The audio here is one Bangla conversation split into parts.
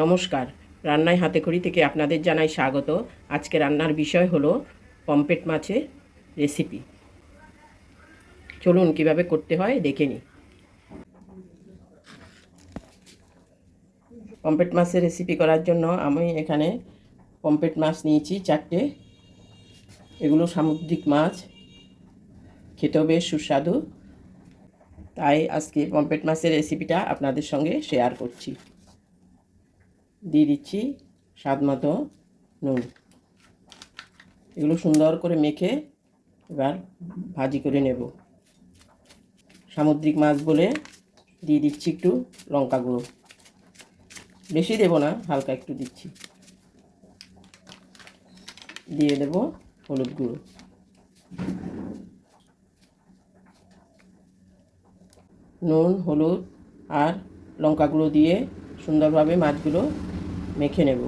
নমস্কার। রান্নায় হাতে খড়ি থেকে আপনাদের জানাই স্বাগত। আজকে রান্নার বিষয় হলো পম্পেট মাছের রেসিপি। চলুন কীভাবে করতে হয় দেখে নিই। পম্পেট মাছের রেসিপি করার জন্য আমি এখানে পম্পেট মাছ নিয়েছি চারটে। এগুলো সামুদ্রিক মাছ। খেতেও বেশ সুস্বাদু। তাই আজকে পম্পেট মাছের রেসিপিটা আপনাদের সঙ্গে শেয়ার করছি। দিয়ে দিচ্ছি স্বাদ মতো নুন। এগুলো সুন্দর করে মেখে এবার ভাজি করে নেব। সামুদ্রিক মাছ বলে দিয়ে দিচ্ছি একটু লঙ্কা গুঁড়ো। বেশি দেব না, হালকা একটু দিচ্ছি। দিয়ে দেব হলুদ গুঁড়ো। নুন, হলুদ আর লঙ্কা গুঁড়ো দিয়ে সুন্দরভাবে মাছগুলো মেখে নেব।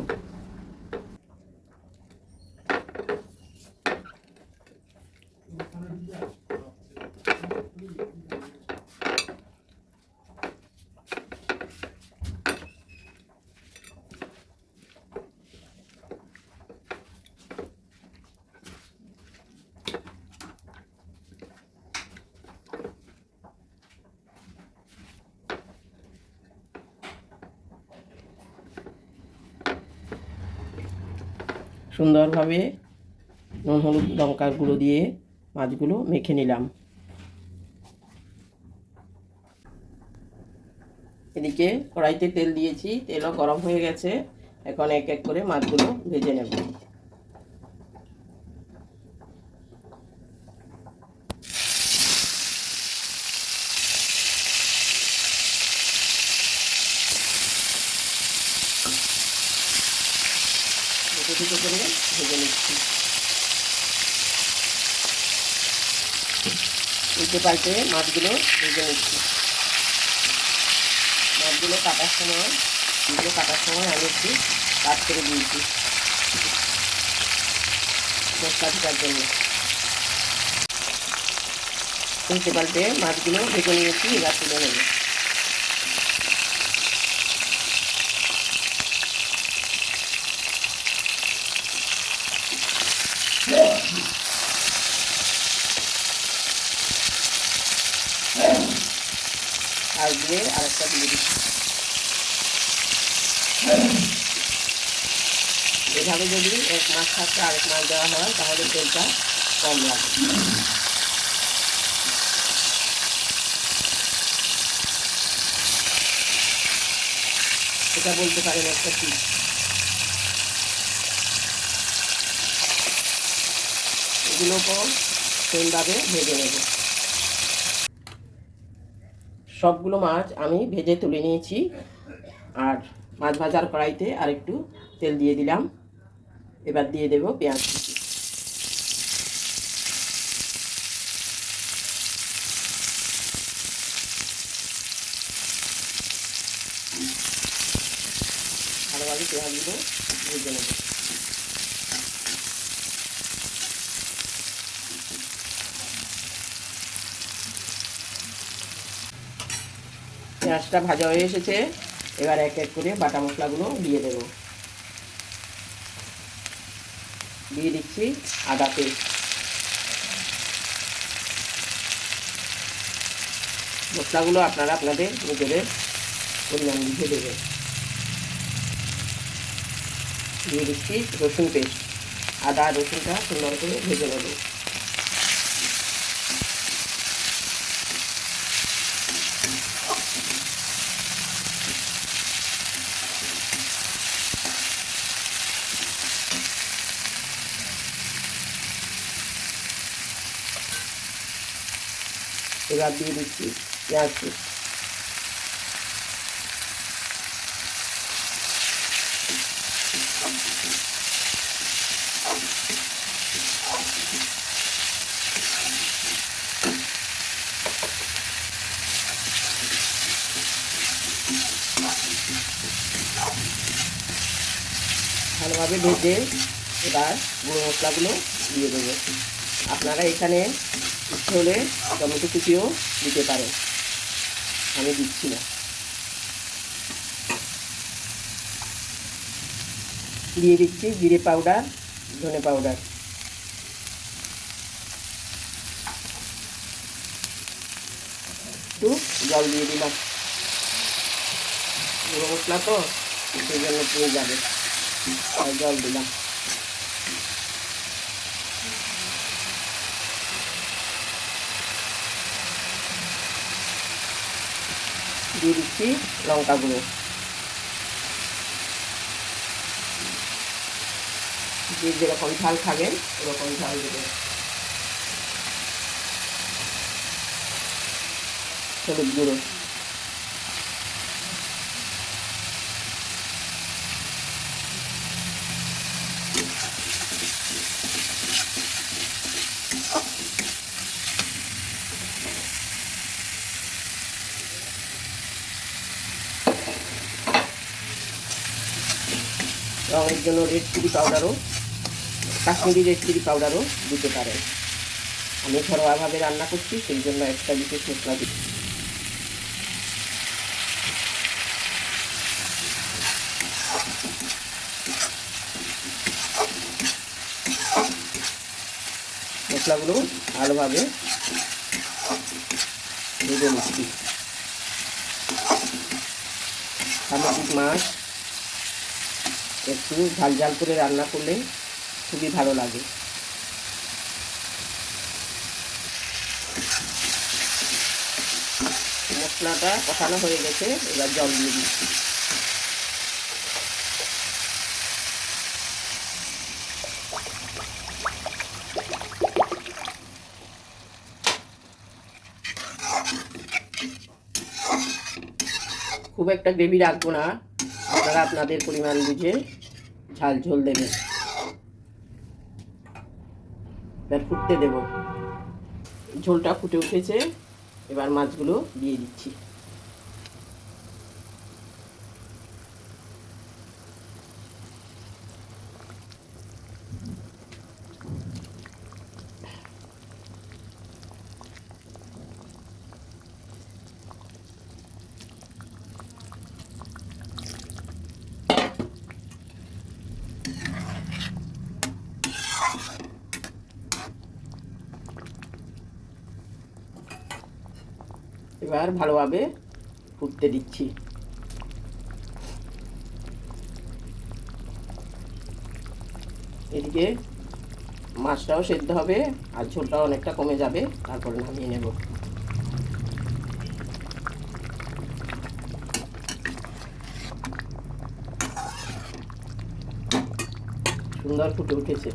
সুন্দরভাবে নুন, হলুদ লঙ্কার গুঁড়ো দিয়ে মাছগুলো মেখে নিলাম। এদিকে কড়াইতে তেল দিয়েছি, তেলও গরম হয়ে গেছে। এখন এক এক করে মাছগুলো ভেজে নেব দুটো দুটো করে ভেজে নিচ্ছি উল্টে পাল্টে মাছগুলো ভেজে নিচ্ছি। মাছগুলো কাটার সময়, মাছগুলো কাটার সময় আমি একটু কাট করে দিয়েছি। মশলা ঢোকার জন্য। উল্টে পাল্টে মাছগুলো ভেজে নিয়েছি, এবার তুলে নেব আর এভাবে যদি এক মাস থাকতে আরেক মাছ দেওয়া হয়, তাহলে তেলটা কম লাগে। এটা বলতে পারেন একটা কি এগুলোকেও সেমভাবে ভেজে নেব। সবগুলো মাছ আমি ভেজে তুলে নিয়েছি। আর মাছ ভাজার কড়াইতে আর একটু তেল দিয়ে দিলাম। এবার দিয়ে দেব পেঁয়াজ। ভালোভাবে পেঁয়াজগুলো ভেজে নেব। পেঁয়াজটা ভাজা হয়ে এসেছে। এবার এক এক করে বাটা মশলাগুলো দিয়ে দেব। দিয়ে দিচ্ছি আদা পেস্ট। মশলাগুলো আপনারা আপনাদের নিজেদের পরিমাণ বুঝে দেবেন। দিয়ে দিচ্ছি রসুন পেস্ট। আদা রসুনটা সুন্দর করে ভেজে নেব। এবার দিয়ে দিচ্ছি পেঁয়াজ পেস্ট ভালোভাবে ভেজে এবার গুঁড়ো মশলাগুলো দিয়ে দেবো। আপনারা এখানে ইচ্ছে হলে টমেটো কুচিও দিতে পারেন আমি দিচ্ছি না। দিয়ে দিচ্ছি জিরে পাউডার, ধনে পাউডার। একটু জল দিয়ে দিলাম। মশলা তো, সেই জন্য পুড়ে যাবে। জল দিলাম। দিয়ে দিচ্ছি লঙ্কা গুঁড়ো যে যেরকম ঝাল খাবেন ওরকম ঝাল দেবেন হলুদ গুঁড়ো। রঙের জন্য রেড চিলি পাউডারও কাশ্মীরি রেড চিলি পাউডারও দিতে পারেন। আমি ঘরোয়াভাবে রান্না করছি, সেই জন্য একটা বিশেষ মশলা দিচ্ছি। মশলাগুলো ভালোভাবে ভেজে নিচ্ছি। সামুদ্রিক মাছ একটু ঝাল ঝাল করে রান্না করলে খুবই ভালো লাগে। মশলাটা কষানো হয়ে গেছে, এবার জল দিয়ে দিচ্ছি। খুব একটা গ্রেভি রাখব না, আপনারা আপনাদের পরিমাণ বুঝে ঝাল ঝোল দেবে। এবার ফুটতে দেব। ঝোলটা ফুটে উঠেছে। এবার মাছগুলো দিয়ে দিচ্ছি। এবার ভালোভাবে ফুটতে দিচ্ছি। এদিকে মাছটাও সেদ্ধ হবে আর ঝোলটাও অনেকটা কমে যাবে, তারপরে নামিয়ে নেব। সুন্দর ফুটে উঠেছে।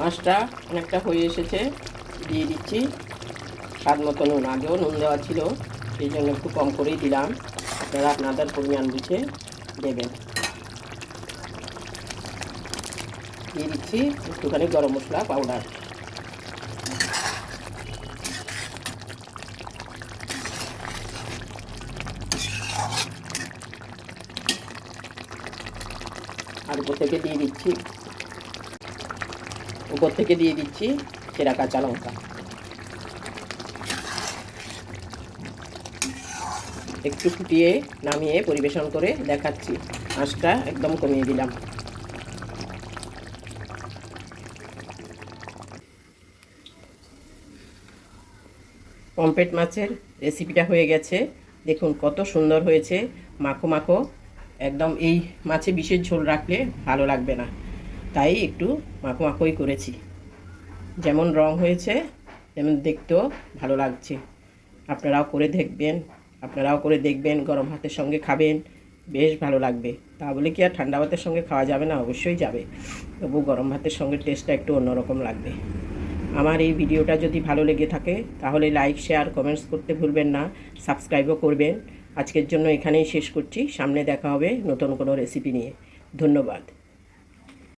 মাছটা অনেকটা হয়ে এসেছে, দিয়ে দিচ্ছি। স্বাদ মতো নুন, আগেও নুন দেওয়া ছিল, সেই জন্য একটু কম করেই দিলাম। আপনারা আপনাদের পরিমাণ বুঝে দেবেন। দিয়ে দিচ্ছি একটুখানি গরম মশলা পাউডার আর উপর থেকে দিয়ে দিচ্ছি উপর থেকে দিয়ে দিচ্ছি সেরা কাঁচা লঙ্কা। একটু ফুটিয়ে নামিয়ে পরিবেশন করে দেখাচ্ছি। আঁচটা একদম কমিয়ে দিলাম। পম্পেট মাছের রেসিপিটা হয়ে গেছে। দেখুন কত সুন্দর হয়েছে। মাখো মাখো। একদম এই মাছে বিশেষ ঝোল রাখলে ভালো লাগবে না। তাই একটু মাখো মাখোই করেছি। যেমন রং হয়েছে, তেমন দেখতেও ভালো লাগছে। আপনারাও করে দেখবেন, আপনারাও করে দেখবেন, গরম ভাতের সঙ্গে খাবেন, বেশ ভালো লাগবে। তা বলে কি আর ঠান্ডা ভাতের সঙ্গে খাওয়া যাবে না? অবশ্যই যাবে। তবু গরম ভাতের সঙ্গে টেস্টটা একটু অন্যরকম লাগবে। আমার এই ভিডিওটা যদি ভালো লেগে থাকে, তাহলে লাইক শেয়ার কমেন্টস করতে ভুলবেন না। সাবস্ক্রাইবও করবেন। আজকের জন্য এখানেই শেষ করছি। সামনে দেখা হবে নতুন কোনো রেসিপি নিয়ে। ধন্যবাদ।